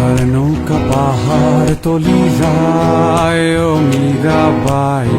গাজার নৌকা পাহাড় তলি যায় ও মীরাবাই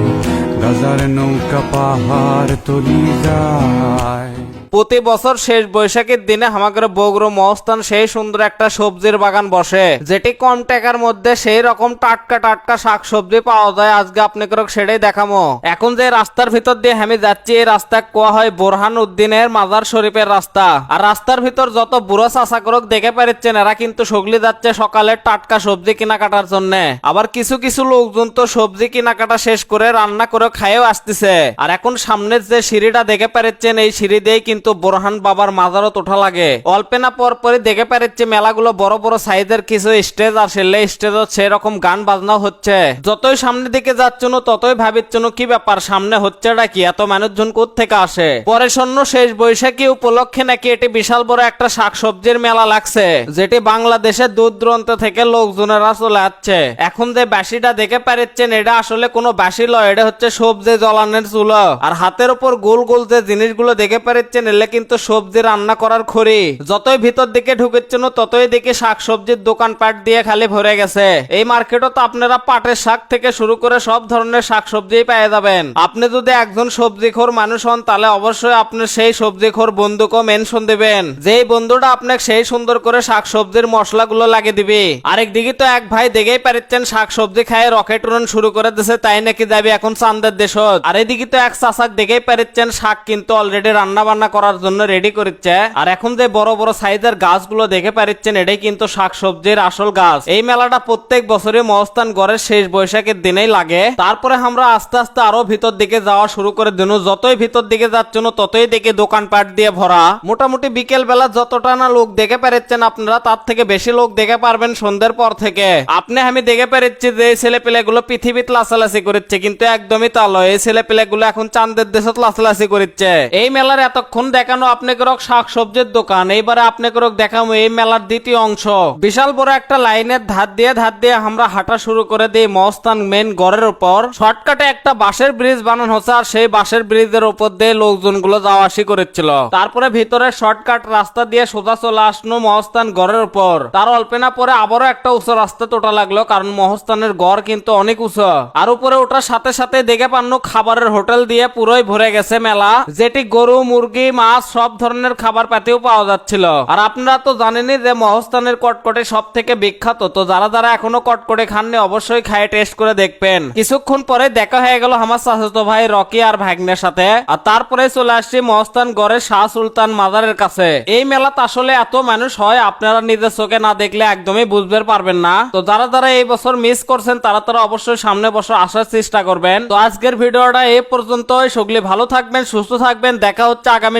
গাজার নৌকা পাহাড় তলি যায়। প্রতি বছর শেষ বৈশাখের দিনে আমাদের বগুড়ো মহস্থান সেই সুন্দর একটা সবজির বাগান বসে। যেটি কম টাকার মধ্যে সেই রকম টাটকা টাটকা শাক সবজি পাওয়া যায়, আজকে আপনাকে সেটাই দেখামো। এখন যে রাস্তার ভিতর দিয়ে আমি যাচ্ছি, এই রাস্তা কোয়া হয় বোরহান উদ্দিনের মাজার শরীফের রাস্তা। আর রাস্তার ভিতর যত বুড়ো চাষা করক দেখে পারিচ্ছেন, এরা কিন্তু সগলি যাচ্ছে সকালে টাটকা সবজি কেনাকাটার জন্য। আবার কিছু কিছু লোকজন তো সবজি কেনাকাটা শেষ করে রান্না করে খাইয়েও আসতেছে। আর এখন সামনের যে সিঁড়িটা দেখে পারিচ্ছেন, এই সিঁড়ি দিয়েই কিন্তু বোরহান বাবার মাজারত ওঠা লাগে। অল্পে না পর পরই দেখে পারিচ্ছে মেলাগুলো বড় বড় সাইজের কিছু স্টেজ আর সেলে স্টেজত সেরকম গান বাজনাও হচ্ছে। যতই সামনের দিকে যাচ্ছনো, ততই ভাবিচ্ছনো, কি ব্যাপার, সামনে হচ্ছেটা কি? এত মানুষজন থেকে আসে? পরে শূন্য শেষ বৈশাখী উপলক্ষে নাকি এটি বিশাল বড় একটা শাকসবজির মেলা লাগছে, যেটি বাংলাদেশের দূর দূরান্ত থেকে লোকজনেরা চলে আসছে। এখন যে বাসিটা দেখে পারিচ্ছেন, এটা আসলে কোনো বাসি লয়, এটা হচ্ছে সবজি জ্বলানোর চুলো। আর হাতের উপর গোল গোল যে জিনিসগুলো দেখে পারিচ্ছেন এলে কিন্তু সবজি রান্না করার খড়ি। যতই ভিতর দিকে ঢুকেছেন ততই দেখে শাক সবজির দোকান পাট দিয়ে খালি ভরে গেছে। এই মার্কেটও তো আপনারা পাটের শাক থেকে শুরু করে সব ধরনের শাক সবজি পেয়ে যাবেন। আপনি যদি একজন সবজিখোর মানুষ হন, তাহলে অবশ্যই আপনি সেই সবজিখোর বন্ধুকেও মেনশন দিবেন। যেই বন্ধুটা আপনাকে সেই সুন্দর করে শাক সবজির মশলাগুলো লাগিয়ে দিবে। আরেক দিকে তো এক ভাই দেখেই পারিচ্ছেন শাক সবজি খায় রকেট উড়ন শুরু করে দিছে, তাই নাকি যাবে এখন চান্দের দেশত। আর এদিকে তো এক চাষাক দেখেই পারিচ্ছেন, শাক কিন্তু অলরেডি রান্না বান্না করার জন্য রেডি করেছে আর এখন যে বড় বড় সাইজের গাছগুলো দেখে পারিচ্ছেন, এটাই কিন্তু শাক সবজির আসল গাছ। এই মেলাটা প্রত্যেক বছরই মহস্থান গড়ের শেষ বৈশাখের দিনেই লাগে। তারপরে আমরা আস্তে আস্তে আরও ভিতর দিকে যাওয়া শুরু করে দিন। যতই ভিতর দিকে যাচ্ছেন, ততই দেখে দোকানপাট দিয়ে ভরা। মোটামুটি বিকেল বেলা যতটা না লোক দেখে পারিচ্ছেন আপনারা, তার থেকে বেশি লোক দেখে পারবেন সন্ধ্যের পর থেকে। আপনি, আমি দেখে পারিচ্ছি যে এই ছেলে পেলেগুলো পৃথিবীতে লাচালাচি করছে কিন্তু একদমই তা এই ছেলে পেলেগুলো এখন চান্দের দেশত লাচালাচি করছে এই মেলার এতক্ষণ দেখানো আপনাকে রক শাক সবজির দোকান। এইবারে আপনাকে রক দেখাবো এই মেলার দ্বিতীয় অংশ। বিশাল বড় একটা লাইনের ধার দিয়ে ধার দিয়ে আমরা হাঁটা শুরু করে দিই মহস্থান মেন গড়ের উপর। শর্টকাটে একটা বাঁশের ব্রিজ বানানো হচ্ছে আর সেই বাঁশের ব্রিজের উপর দিয়ে লোকজনগুলো যাওয়া আসি করেছিল। তারপরে ভিতরে শর্টকাট রাস্তা দিয়ে সোজা চলে আসলো মহস্থান গড়ের উপর। তার অল্পে না পরে আবারও একটা উঁচু রাস্তা তোটা লাগল কারণ মহস্থানের গড় কিন্তু অনেক উঁচু। আর উপরে ওঠার সাথে সাথে দেখে পান্ন খাবারের হোটেল দিয়ে পুরোই ভরে গেছে মেলা। যেটি গরু, মুরগি মাছ সব ধরনের খাবার পাতেও পাওয়া যাচ্ছিল। আর আপনারা তো জানেনই যে মহস্থানের কটকটে সব থেকে বিখ্যাত। তো যারা যারা এখনও কটকটে খাননি, অবশ্যই খায় টেস্ট করে দেখবেন। কিছুক্ষণ পরে দেখা হয়ে গেল আমার চাচাতো ভাই রকি আর ভাগ্নের সাথে। আর তারপরে চলে আসছি মহস্থান গড়ের শাহ সুলতান মাজারের কাছে। এই মেলাতে আসলে এত মানুষ হয়, আপনারা নিজের চোখে না দেখলে একদমই বুঝতে পারবেন না। তো যারা যারা এই বছর মিস করছেন, তারা তারা অবশ্যই সামনে বছর আসার চেষ্টা করবেন। তো আজকের ভিডিওটা এই পর্যন্তই। সগলি ভালো থাকবেন, সুস্থ থাকবেন। দেখা হচ্ছে আগামী